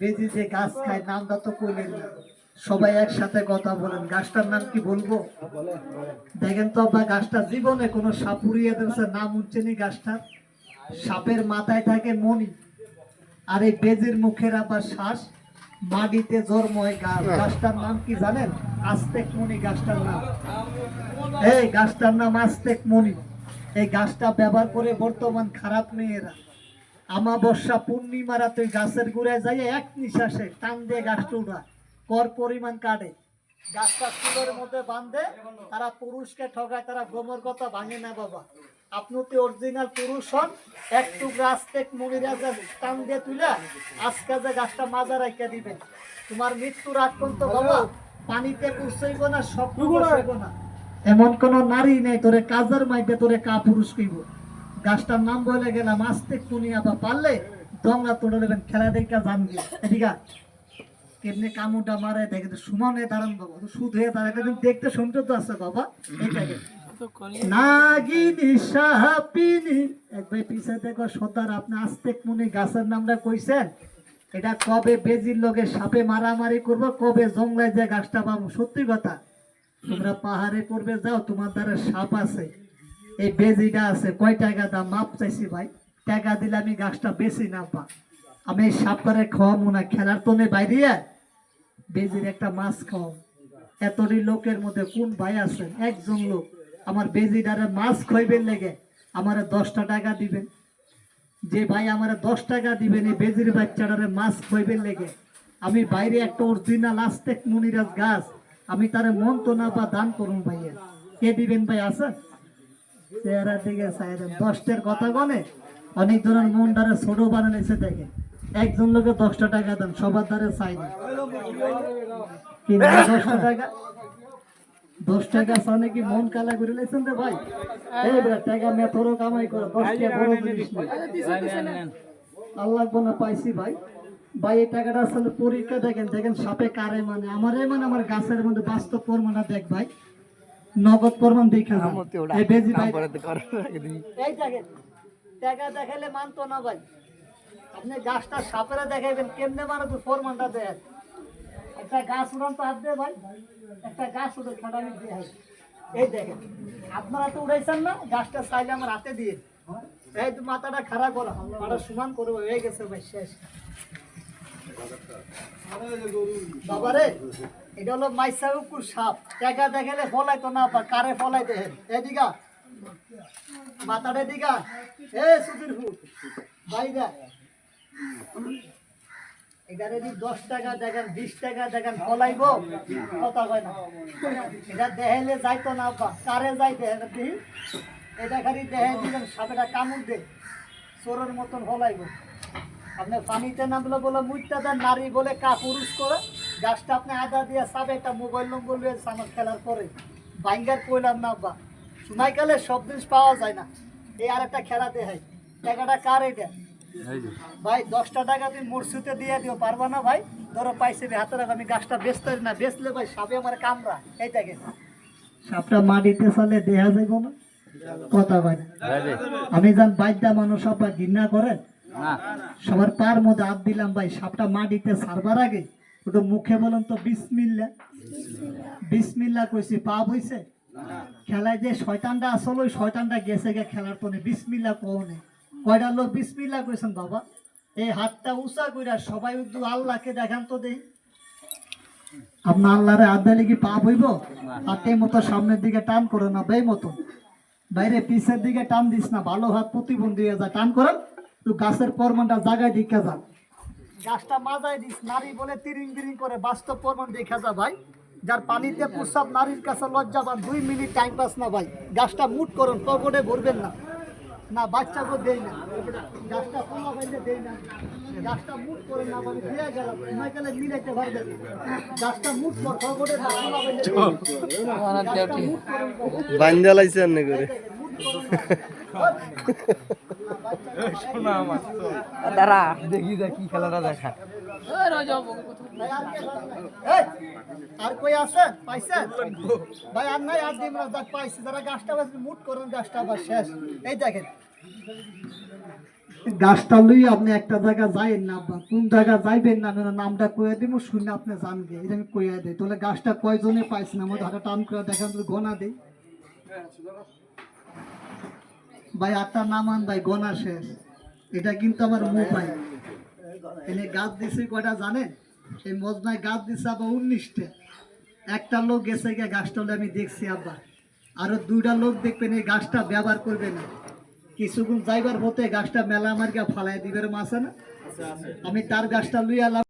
বেজি গাছ খায় নামটা তো কইলেন সবাই একসাথে কথা বলেন। গাছটার নাম কি বলব? দেখেন তো বা গাছটা জীবনে কোনো সাপুরিয়া দিয়েছে, নাম উঠছেনি গাছটার? সাপের মাথায় থাকে মণি। আর এই বেজির মুখের আবার শ্বাস, মাটিতে জন্ময় গাছ। গাছটার নাম কি জানেন? আস্তেক মণি গাছটার নাম। এই গাছটার নাম আস্তেক মণি। এই গাছটা ব্যবহার করে বর্তমান খারাপ মেয়েরা আমাবস্যা পূর্ণিমারা তুই গাছের গুড়ায় যাই এক নিঃশ্বাসে টান দিয়ে গাছটা উড়া কর পরিমাণ কাটে। গাছটা চুলের মধ্যে বাঁধে তারা পুরুষকে ঠকায় তারা গোমর কথা ভাঙে না বাবা। আপনি তো অরিজিনাল পুরুষ হন একটু গাছ আস্তেক মনিরা যে টান দিয়ে তুলে আজকে যে গাছটা মাজা রাখা দিবেন। তোমার মৃত্যুর আগ পর্যন্ত বাবা পানিতে কুসইব না সব না। এমন কোন নারী নেই তোরে কাজের মাইতে তোরে কা পুরুষ কইব। গাছটার নাম বলে গেলাম আস্তেক মুনিয়া বা পারলে দঙ্গা তোড়ে দেবেন খেলা দেখা জানবি। এদিকা কেমনি কামুটা মারে দেখে তো সুমনে দাঁড়ান বাবা তো সুদ হয়ে দাঁড়ায় কিন্তু দেখতে শুনতে তো আছে বাবা। নাগিনী সাপিনী একবার পিছে আপনি মুনি গাছের নামটা কইছেন। এটা কবে বেজির লগে সাপে মারামারি করব, কবে গাছটা সত্যি কথা। তোমরা পাহাড়ে করবে যাও, তোমার দ্বারা সাপ আছে। এই বেজিটা আছে, কয় টাকা দাম? মাপ চাইছি ভাই। টাকা দিলে আমি গাছটা বেশি না, পা। আমি এই সাপ করে খাওয়াবো না, খেলার তনে বাইরে বেজির একটা মাছ খাও এতটি লোকের মধ্যে কোন ভাই আছেন? একজন লোক। আমার বেজিটারে মাছ খাইবেন লেগে আমার দশটা টাকা দিবেন। যে ভাই আমার দশ টাকা দিবেন, এই বেজির বাচ্চাটারে মাছ খাইবেন লেগে। আমি বাইরে একটা অরিজিনাল আস্তেক মুনিরাজ গাছ। আমি তারে মন তো না বা দান করুন ভাইয়া। কে দিবেন ভাই আছেন চেহারা দিকে দশটার কথা গনে অনেক ধরনের মন দ্বারা ছোট বানাইছে দেখে। একজন লোকে দশটা টাকা দেন সবার দ্বারা চাই না দশটা টাকা দশ টাকা কি মন কালা করে লাইছেন রে ভাই? এই টাকা মেথরও কামাই করে দশ টাকা বড় জিনিস আল্লাহ বলে পাইছি ভাই। ভাই এই টাকাটা আসলে পরীক্ষা দেখেন দেখেন সাপে কারে মানে আমারে মানে আমার গাছের মধ্যে বাস্তব প্রমাণটা দেখ ভাই। নগদ প্রমাণ দেখা। এই বেজি ভাই এই দেখেন টাকা দেখাইলে মানতো না ভাই। আপনি গাছটা সাপেরা দেখাইবেন কেমনে মানে তো প্রমাণটা দেন। একটা গাছ উড়ান তো হাত দিয়ে ভাই। একটা গাছ উঠে খাটানি দিয়ে হয়। এই দেখেন আপনারা তো উড়াইছেন না গাছটা চাইলে আমার হাতে দিয়ে। এই তো মাথাটা খারাপ করা মাথা সমান করব হয়ে গেছে ভাই শেষ। বাবারে, এটা হলো মাইসা কুকুর সাপ। টাকা দেখালে ফলাইতো না পা কারে ফলাই দেখেন এদিকা মাথাটা দিকা এ সুধীর ফুট বাইরা। এটারে যদি দশ টাকা দেখেন, বিশ টাকা দেখেন, ফলাইব? কথা কয় না। এটা দেহেলে যাইতো না পা কারে যাই দেখেন আপনি এটা খালি দেহে দিবেন, সাপেটা কামড় দে। চোরের মতন ফলাইব। আপনি পানিতে নামলে বলে মুইটা দেন নারী বলে কা পুরুষ করে। গাছটা আপনি আদা দিয়ে সাবে একটা মোবাইল নম্বর রয়েছে আমার খেলার পরে। বাইঙ্গার কইলাম না বা সময়কালে সব জিনিস পাওয়া যায় না। এই আর একটা খেলা দেখাই। টাকাটা কার এটা ভাই দশটা টাকা তুমি মুরসুতে দিয়ে দিও পারবা না ভাই? ধরো পাইছে হাতে রাখো আমি গাছটা বেচতে না। বেচলে ভাই সাপে আমার কামড়া। এই দেখে সাপটা মাটিতে চলে দেহা যাইব না। কথা ভাই আমি যান বাইদা মানুষ আপনার ঘৃণা করেন? সবার পার মধ্যে হাত দিলাম ভাই, সাপটা মাটিতে সারবার আগে। ওটা মুখে বলেন তো বিসমিল্লা। বিসমিল্লা কইছি, পাপ হইছে? খেলায় যে শয়তানটা আসল, ওই শয়তানটা গেছে গে খেলার পরে বিসমিল্লা কওনে কয়টা লোক বিসমিল্লা কইছেন বাবা? এই হাতটা উঁচা কইরা সবাই উদ্দু আল্লাহকে দেখান তো দেই। আপনার আল্লাহরে হাত দিলে কি পাপ হইব? হাতের মতো সামনের দিকে টান করে না বেই মতো বাইরে পিছের দিকে টান দিস না, ভালো হাত প্রতিবন্ধী টান করেন। তুই গাছের পরমানটা জায়গায় দিকে যা গাছটা মাজায় দিস নারী বলে তিরিং তিরিং করে বাস্তব প্রমাণ দেখা যা ভাই। যার পানিতে প্রস্রাব নারীর কাছে লজ্জা পান দুই মিনিট টাইম পাস না ভাই। গাছটা মুট করুন পকেটে ভরবেন না। না বাচ্চাকে দেই না। গাছটা পোলা বাইলে দেই না। গাছটা মুট করে না মানে দিয়ে গেল। সময় গেলে মিলাইতে পারবেন গাছটা মুট কর পকেটে না। পোলা বাইলে। মুট করুন, বান্ধা লাইছে করে। দাঁড়া। দেখি দেখি খেলাটা দেখা। আর কই আছে? পাইছেন ভাই আর নাই পাইছি। যারা গাছটা বাস মুট করেন গাছটা আবার শেষ। এই দেখেন। গাছটা লই আপনি একটা জায়গা যাইেন না আব্বা কোন জায়গা যাইবেন না আমি নামটা কইয়া দিব শুনে আপনি জানবে। এটা আমি কইয়া দিই। তাহলে গাছটা কয়জনে পাইছে না? আমাদের হাতে টান করে দেখেন তো গনা দেই। ভাই, আটটা নামান ভাই গনা শেষ। এটা কিন্তু আমার মোবাইল এনে গাছ দিছে কয়টা জানেন? এই মজনায় গাছ দিছে আবার উনিশটা। একটা লোক গেছে গিয়ে গাছটা হলে আমি দেখছি আবার আরও দুইটা লোক দেখবেন এই গাছটা ব্যবহার করবে না। কিছুক্ষণ যাইবার পথে গাছটা মেলা আমার গিয়ে ফালাই দিবের মাসে না? আমি তার গাছটা লুই